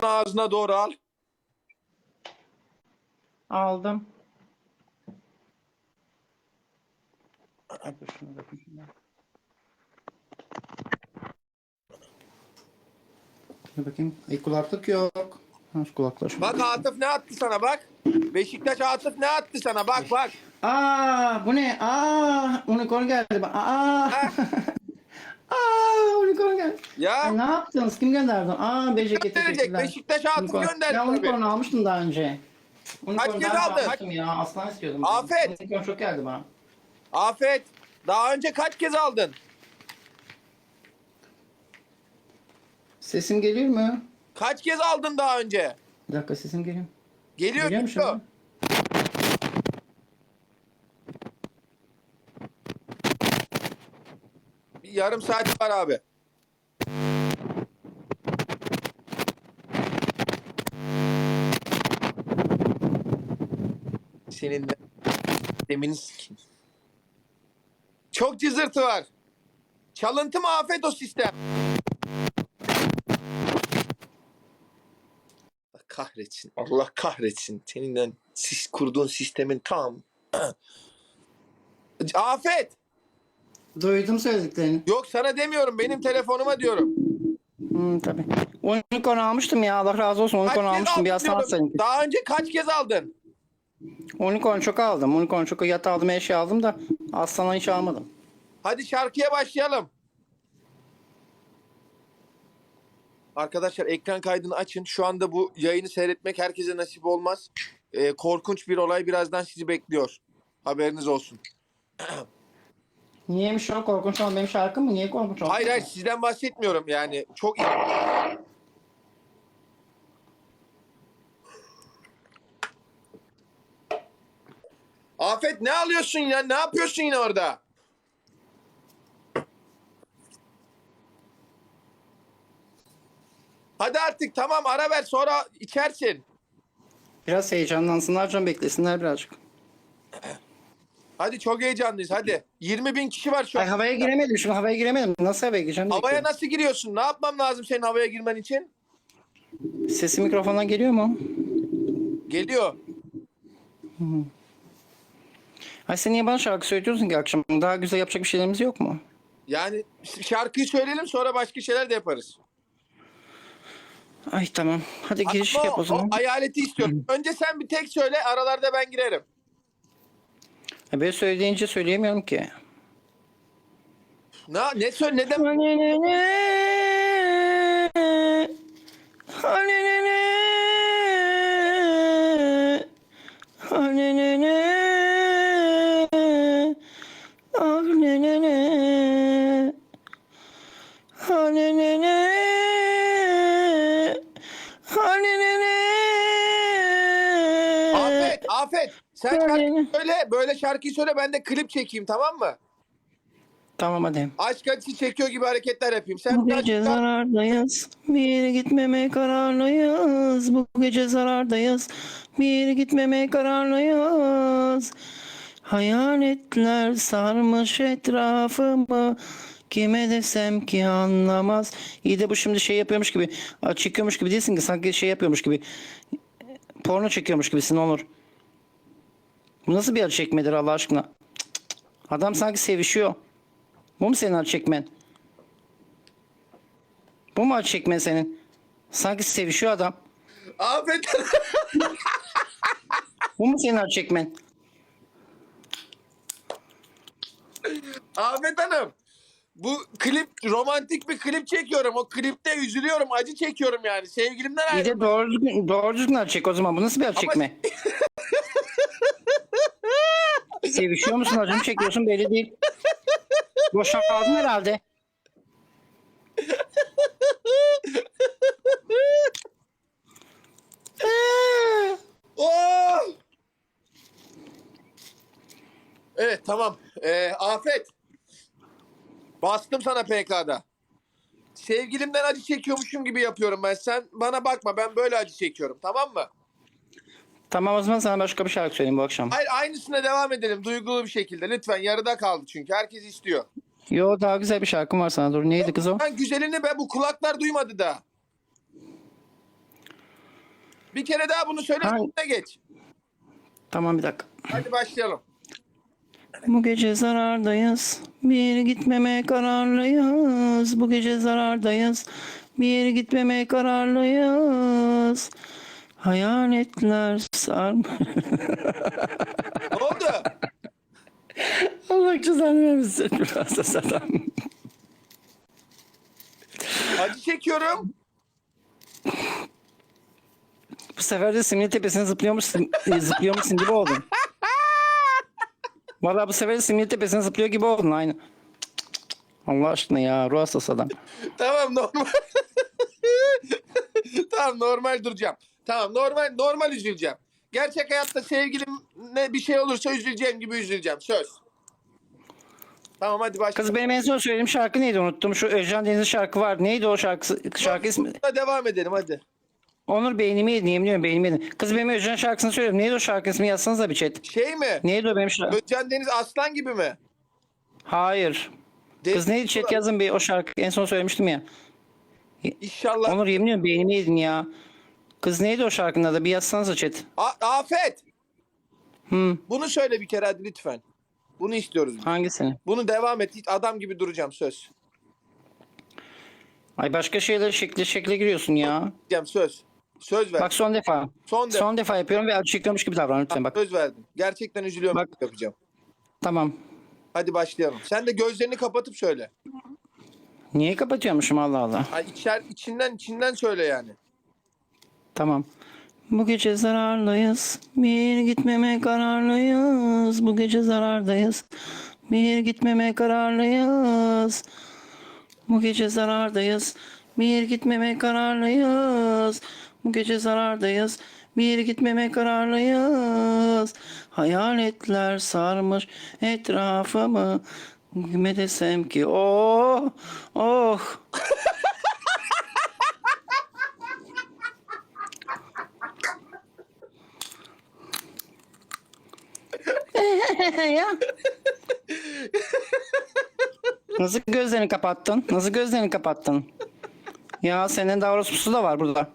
Mikrofonu ağzına doğru al. Aldım. Dur bakayım. Ay kulaklık yok. Ha, şu kulaklar. Bak Atıf ne attı sana bak. Beşiktaş Atıf ne attı sana bak bak. Aa bu ne? Aa unicorn geldi. bak. Aa. Ya Ay, ne yaptınız? Kim gönderdi? Aa BJK verecek. teşekkürler. Beşiktaş Atıf Unicorn. gönderdi Ben tabii. unicorn almıştım daha önce. Unicorn kez önce aldın? almıştım ya. Aslan istiyordum. Afet. Unicorn çok geldi bana. Afet. Daha önce kaç kez aldın? Sesim geliyor mu? Kaç kez aldın daha önce? Bir dakika sesim geliyor. Geliyor Geliyor mu? Bir yarım saat var abi. Senin de demini sikeyim. Çok cızırtı var. Çalıntı mı afet o sistem? Allah kahretsin. Allah kahretsin. Seninle siz kurduğun sistemin tam. afet. Duydum söylediklerini. Yok sana demiyorum. Benim telefonuma diyorum. Hmm, tabii. Unicorn almıştım ya. Allah razı olsun. Kaç Unicorn kez almıştım. Bir aldın aslan diyorum. seninki. Daha önce kaç kez aldın? Unicorn çok aldım. Unicorn çok yat aldım, eşya aldım da aslana hiç almadım. Hadi şarkıya başlayalım. Arkadaşlar ekran kaydını açın. Şu anda bu yayını seyretmek herkese nasip olmaz. Ee, korkunç bir olay birazdan sizi bekliyor. Haberiniz olsun. Niyeymiş o korkunç olan benim şarkım mı? Niye korkunç oldu? Hayır hayır sizden bahsetmiyorum yani. Çok Afet ne alıyorsun ya? Ne yapıyorsun yine orada? Hadi artık tamam ara ver sonra içersin. Biraz heyecanlansınlar can beklesinler birazcık. Hadi çok heyecanlıyız hadi. 20 bin kişi var şu an. Ay havaya giremedim şimdi havaya giremedim. Nasıl havaya gireceğim? Havaya Bekliyorum. nasıl giriyorsun? Ne yapmam lazım senin havaya girmen için? Sesi mikrofondan geliyor mu? Geliyor. Ay sen niye bana şarkı söylüyorsun ki akşam? Daha güzel yapacak bir şeylerimiz yok mu? Yani şarkıyı söyleyelim sonra başka şeyler de yaparız. Ay tamam. Hadi giriş Ama yap o zaman. ayaleti istiyorum. Önce sen bir tek söyle aralarda ben girerim. Ya Ben söyleyince söyleyemiyorum ki. Ne, ne söyle neden? Afet, Sen şarkıyı söyle, böyle şarkıyı söyle ben de klip çekeyim tamam mı? Tamam hadi. Aşk acısı çekiyor gibi hareketler yapayım. Sen Bu gece zarardayız. Bir yere gitmemeye kararlıyız. Bu gece zarardayız. Bir yere gitmemeye kararlıyız. Hayaletler sarmış etrafımı. Kime desem ki anlamaz. İyi de bu şimdi şey yapıyormuş gibi. Çekiyormuş gibi değilsin ki. Sanki şey yapıyormuş gibi. Porno çekiyormuş gibisin olur. Bu nasıl bir acı çekmedir Allah aşkına? Cık cık cık. Adam sanki sevişiyor. Bu mu senin acı çekmen? Bu mu acı çekmen senin? Sanki sevişiyor adam. Afet. Bu mu senin acı çekmen? Afet Hanım. Bu klip romantik bir klip çekiyorum. O klipte üzülüyorum, acı çekiyorum yani. Sevgilimden ayrıldım. de doğru düzgün, doğru düzgün acı çek o zaman. Bu nasıl bir acı çekme? Sevişiyor musun acı mı çekiyorsun belli değil. Boşaldın herhalde. Oh! Evet tamam. Ee, Afet. Bastım sana PK'da. Sevgilimden acı çekiyormuşum gibi yapıyorum ben. Sen bana bakma ben böyle acı çekiyorum tamam mı? Tamam o zaman sana başka bir şarkı söyleyeyim bu akşam. Hayır aynısına devam edelim duygulu bir şekilde. Lütfen yarıda kaldı çünkü herkes istiyor. Yo daha güzel bir şarkım var sana dur. Neydi kız o? Ben güzelini be bu kulaklar duymadı da. Bir kere daha bunu söyle üstüne geç. Tamam bir dakika. Hadi başlayalım. Bu gece zarardayız. Bir yere gitmemeye kararlıyız. Bu gece zarardayız. Bir yere gitmemeye kararlıyız. Hayaletler sarma. Ne oldu? Allah cezanı vermesin. Biraz da adam. Acı çekiyorum. Bu sefer de simli tepesine zıplıyormuşsun, e, zıplıyormuşsun gibi oldun. Valla bu sefer de simli tepesine zıplıyor gibi oldun aynı. Allah aşkına ya ruh hastası adam. Tamam normal. tamam normal duracağım. Tamam normal normal üzüleceğim. Gerçek hayatta sevgilim ne bir şey olursa üzüleceğim gibi üzüleceğim. Söz. Tamam hadi başla. Kız benim en son söylediğim şarkı neydi unuttum. Şu Özcan Deniz'in şarkı var. Neydi o şarkısı? Şarkı ismi? Devam edelim hadi. Onur beynimi yedin yemin ediyorum beynimi yedin. Kız benim Özcan şarkısını söylüyorum. Neydi o şarkı ismi yazsanıza bir chat. Şey mi? Neydi o benim şarkı? Özcan Deniz Aslan gibi mi? Hayır. Kız neydi chat yazın bir o şarkı en son söylemiştim ya. İnşallah. Onur yemin ediyorum beynimi yedin ya. Kız neydi o şarkının adı? Bir yazsanıza chat. A- Afet. Hı, Bunu söyle bir kere hadi lütfen. Bunu istiyoruz. biz. hangisini? Bunu devam et. Hiç Adam gibi duracağım söz. Ay başka şeyler şekle şekle giriyorsun ya. Diyeceğim söz. Söz ver. Bak son defa. Son defa. Son defa yapıyorum ve çekiyormuş gibi davran lütfen bak. Söz verdim. Gerçekten üzülüyorum. Bak. Yapacağım. Tamam. Hadi başlayalım. Sen de gözlerini kapatıp söyle. Niye kapatıyormuşum Allah Allah. Ay içer, içinden içinden söyle yani. Tamam. Bu gece zarardayız. Bir gitmeme kararlıyız. Bu gece zarardayız. Bir gitmeme kararlıyız. Bu gece zarardayız. Bir gitmeme kararlıyız. Bu gece zarardayız. Bir gitmeme kararlıyız. Hayaletler sarmış etrafımı. Kime desem ki oh oh. ya. Nasıl gözlerini kapattın? Nasıl gözlerini kapattın? Ya senin davranışması da var burada.